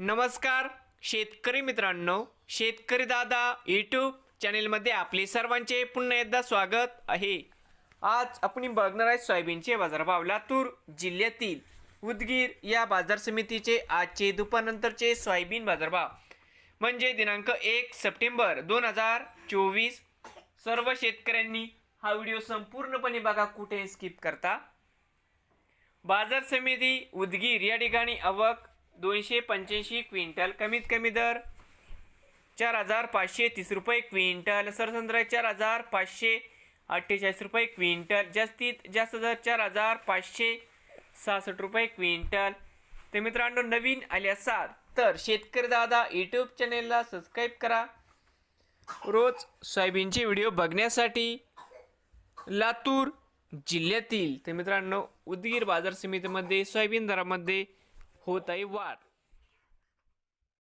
नमस्कार शेतकरी मित्रांनो शेतकरी दादा यूट्यूब चॅनेलमध्ये आपले सर्वांचे पुन्हा एकदा स्वागत आहे. आज आपण बघणार आहे सोयाबीनचे बाजारभाव लातूर जिल्ह्यातील उदगीर या बाजार समितीचे आजचे दुपारनंतरचे सोयाबीन बाजारभाव. म्हणजे दिनांक एक सप्टेंबर दोन हजार चोवीस सर्व शेतकऱ्यांनी हा व्हिडिओ संपूर्णपणे बघा कुठे स्किप करता. बाजार समिती उदगीर या ठिकाणी आवक दोनशे पंच्याऐंशी क्विंटल. कमीत कमी दर चार हजार पाचशे तीस रुपये क्विंटल. सरसंद्र चार हजार पाचशे अठ्ठेचाळीस रुपये क्विंटल. जास्तीत जास्त दर चार हजार पाचशे सहासष्ट रुपये क्विंटल. तर मित्रांनो नवीन आले असाल तर शेतकरी दादा यूट्यूब चॅनेलला सबस्क्राईब करा. रोज सोयाबीनचे व्हिडिओ बघण्यासाठी लातूर जिल्ह्यातील तर मित्रांनो उदगीर बाजार समितीमध्ये सोयाबीन दरामध्ये Who they what